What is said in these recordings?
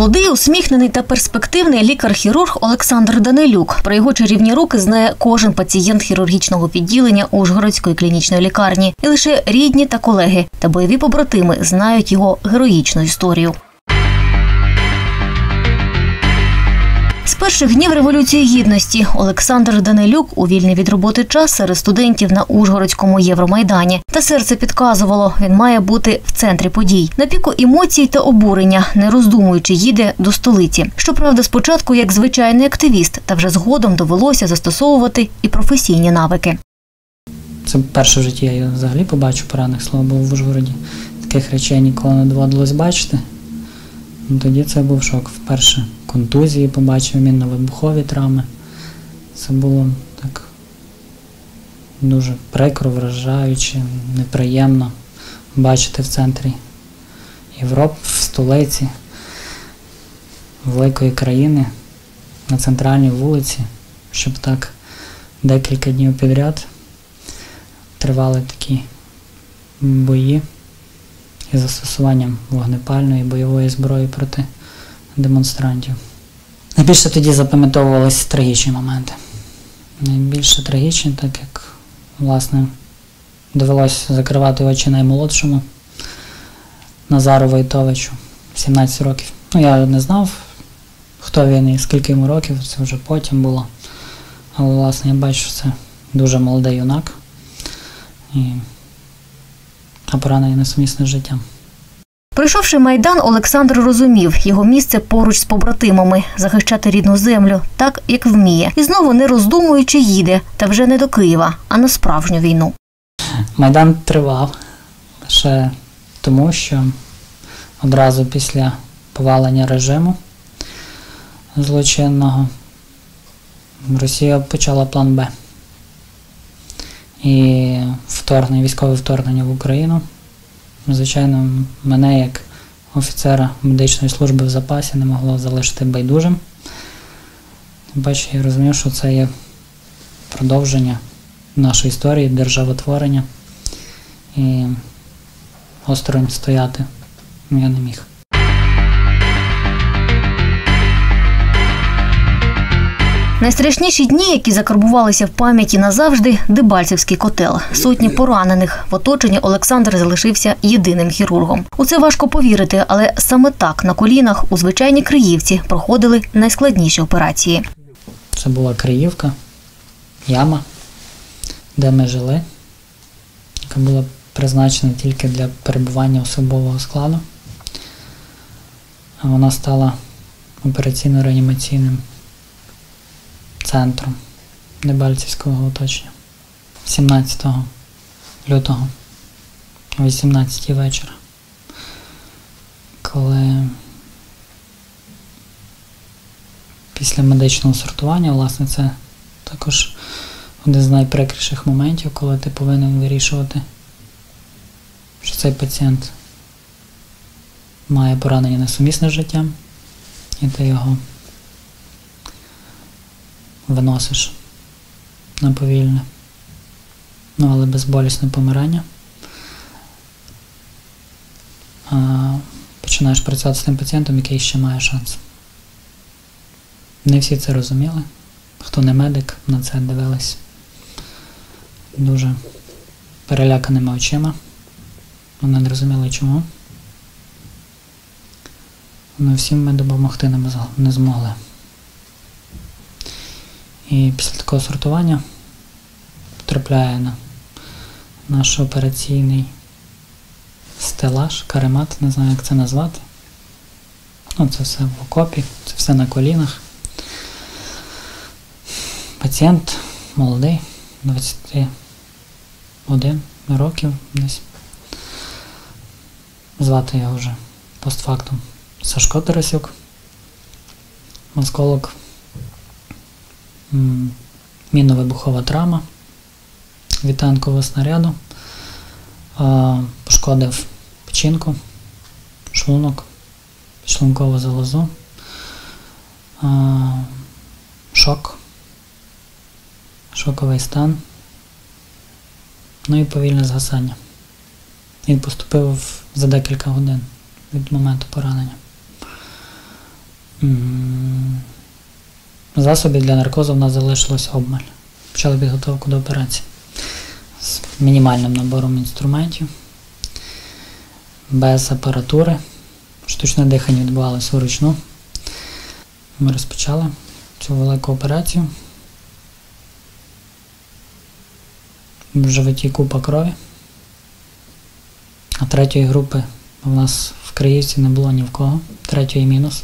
Молодий, усміхнений та перспективний лікар-хірург Олександр Данилюк. Про його чарівні руки знає кожен пацієнт хірургічного відділення Ужгородської клінічної лікарні. І лише рідні та колеги та бойові побратими знають його героїчну історію. З перших днів революції гідності Олександр Данилюк у вільний від роботи час серед студентів на Ужгородському Євромайдані. Та серце підказувало, він має бути в центрі подій. На піку емоцій та обурення, не роздумуючи, їде до столиці. Щоправда, спочатку як звичайний активіст, та вже згодом довелося застосовувати і професійні навики. Це перше в житті я взагалі побачу поранених, слава Богу, в Ужгороді. Таких речей ніколи не доводилось бачити. Ну, Тоді це був шок. Вперше контузії побачив, мінно-вибухові травми. Це було так дуже прикро, вражаюче, неприємно бачити в центрі Європи, в столиці великої країни, на центральній вулиці, щоб так декілька днів підряд тривали такі бої із застосуванням вогнепальної бойової зброї проти демонстрантів. Найбільше тоді запам'ятовувалися трагічні моменти. Найбільше трагічні, так як, власне, довелося закривати очі наймолодшому Назару Войтовичу, 17 років. Ну, я не знав, хто він і скільки йому років, це вже потім було. Але, власне, я бачу, що це дуже молодий юнак. І... А поранений несумісне з життям. Пройшовши майдан, Олександр розумів його місце поруч з побратимами захищати рідну землю так, як вміє, і знову не роздумуючи їде, та вже не до Києва, а на справжню війну. Майдан тривав лише тому, що одразу після повалення режиму злочинного Росія почала план Б. І вторгнення, військове вторгнення в Україну. Звичайно, мене як офіцера медичної служби в запасі не могло залишити байдужим. Тим паче я розумів, що це є продовження нашої історії, державотворення. І осторонь стояти я не міг. Найстрашніші дні, які закарбувалися в пам'яті назавжди, Дебальцевський котел. Сотні поранених в оточенні Олександр залишився єдиним хірургом. У це важко повірити, але саме так на колінах у звичайній Криївці проходили найскладніші операції. Це була Криївка, яма, де ми жили, яка була призначена тільки для перебування особового складу. Вона стала операційно-реанімаційним центром Дебальцівського оточення. 17 лютого о 18 вечора, коли після медичного сортування, власне, це також один з найприкріших моментів, коли ти повинен вирішувати, що цей пацієнт має поранення несумісне з життям, і ти його виносиш на повільне, ну але безболісне помирання. Починаєш працювати з тим пацієнтом, який ще має шанс. Не всі це розуміли. Хто не медик, на це дивились дуже переляканими очима. Вони не розуміли чому. Але всім ми допомогти не змогли. І після такого сортування потрапляє на наш операційний стелаж, каремат, не знаю, як це назвати. Ну, Це все в окопі, це все на колінах. Пацієнт молодий, 21 років десь. Звати його вже постфактум Сашко Тарасюк, осколок мінно-вибухова травма від танкового снаряду, пошкодив печінку, шлунок, шлункову залозу, шок, шоковий стан, ну і повільне згасання. Він поступив за декілька годин від моменту поранення. Засобів для наркозу в нас залишилось обмаль. Почали підготовку до операції з мінімальним набором інструментів, без апаратури. Штучне дихання відбувалося вручну. Ми розпочали цю велику операцію. В животі купа крові. А третьої групи у нас в Криївці не було ні в кого. Третьої мінус.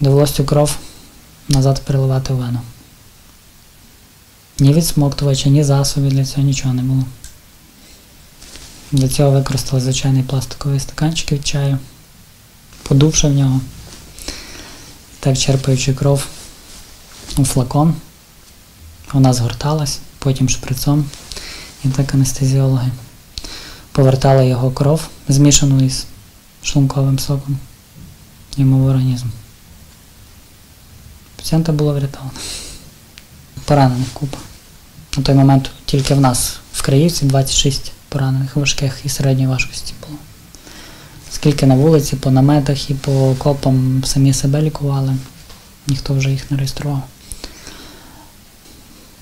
Довелося цю кров назад переливати в вену. Ні відсмоктувача, ні засобів для цього нічого не було. Для цього використали звичайний пластиковий стаканчик від чаю, подувши в нього, так черпаючи кров у флакон. Вона згорталась, потім шприцом, і так анестезіологи повертали його кров, змішану із шлунковим соком йому в організм. Пацієнта було врятовано. Поранених купа. На той момент тільки в нас в Криївці 26 поранених важких і середньої важкості було. Скільки на вулиці, по наметах і по окопам самі себе лікували, ніхто вже їх не реєстрував.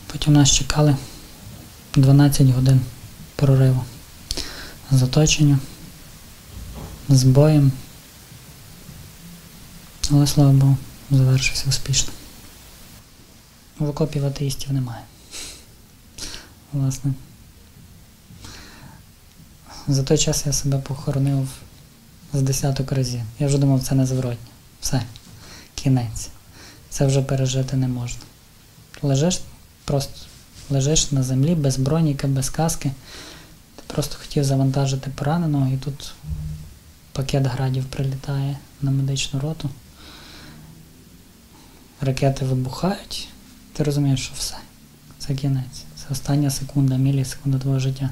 Потім нас чекали 12 годин прориву з оточенням, з боєм. Але слава Богу, завершився успішно. В окопів атеїстів немає. Власне. За той час я себе похоронив з десяток разів. Я вже думав, це незворотньо. Все, кінець. Це вже пережити не можна. Лежиш, просто лежиш на землі без броніка, без каски. Ти просто хотів завантажити пораненого, і тут пакет градів прилітає на медичну роту. Ракети вибухають, ти розумієш, що все. Це кінець. Це остання секунда, мілісекунда твого життя.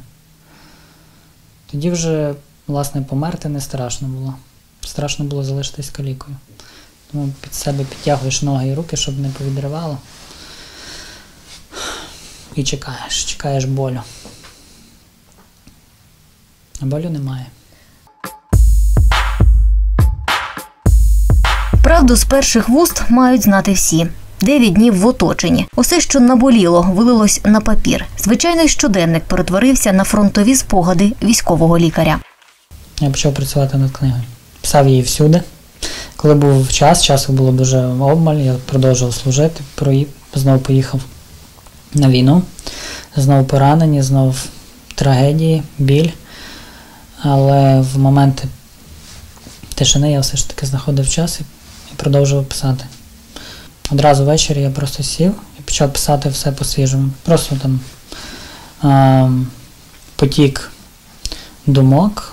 Тоді вже, власне, померти не страшно було. Страшно було залишитись калікою. Тому під себе підтягуєш ноги і руки, щоб не повідривало. І чекаєш, чекаєш болю. А болю немає. Правду з перших вуст мають знати всі. Дев'ять днів в оточенні. Усе, що наболіло, вилилось на папір. Звичайний щоденник перетворився на фронтові спогади військового лікаря. Я почав працювати над книгою. Писав її всюди. Коли був час, часу було дуже обмаль, я продовжував служити, знову поїхав на війну, знову поранені, знов трагедії, біль. Але в моменти тишини я все ж таки знаходив час і продовжував писати. Одразу ввечері я просто сів і почав писати все по-свіжому. Просто там ем, потік думок,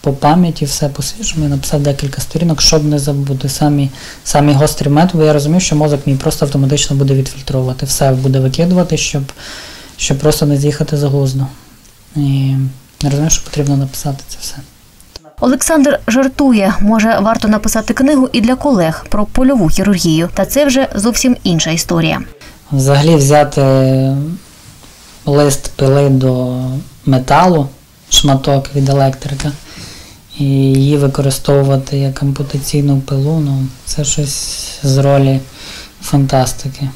по пам'яті, все по-свіжому. Я написав декілька сторінок, щоб не забути. Самі, самі гострі методи. Я розумів, що мозок мій просто автоматично буде відфільтровувати. Все буде викидувати, щоб, щоб просто не з'їхати за глузду. І я розумів, що потрібно написати це все. Олександр жартує, може варто написати книгу і для колег про польову хірургію. Та це вже зовсім інша історія. Взагалі взяти лист пили до металу, шматок від електрика, і її використовувати як ампутаційну пилу, ну, це щось з ролі фантастики.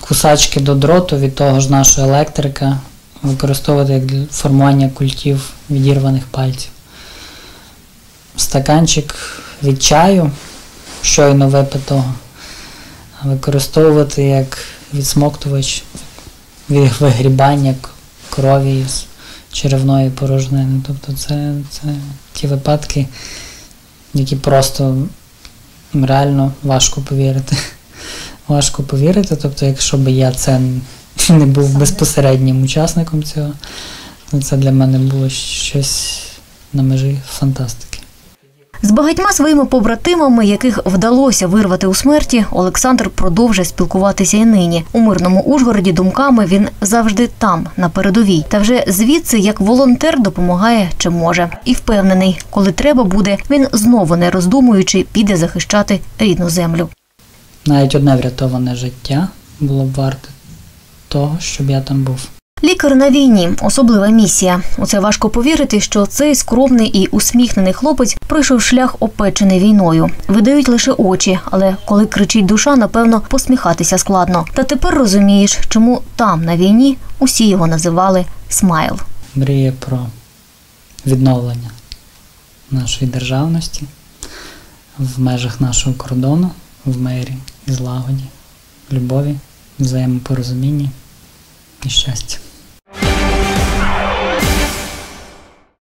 Кусачки до дроту від того ж нашого електрика використовувати як для формування культів відірваних пальців. Стаканчик від чаю, щойно випитого, використовувати як відсмоктувач від вигрібання крові з черевної порожнини. Тобто це, це ті випадки, які просто реально важко повірити. Важко повірити, тобто, якщо б я це не був безпосереднім учасником цього, це для мене було щось на межі фантастики. З багатьма своїми побратимами, яких вдалося вирвати у смерті, Олександр продовжує спілкуватися і нині. У мирному Ужгороді думками він завжди там, на передовій. Та вже звідси, як волонтер, допомагає чи може. І впевнений, коли треба буде, він знову не роздумуючи піде захищати рідну землю. Навіть одне врятоване життя було б варте того, щоб я там був. Лікар на війні особлива місія. У це важко повірити, що цей скромний і усміхнений хлопець пройшов шлях опечений війною. Видають лише очі, але коли кричить душа, напевно, посміхатися складно. Та тепер розумієш, чому там на війні усі його називали Смайл. Мріє про відновлення нашої державності в межах нашого кордону, в мирі і злагоді, любові, взаємопорозумінні і.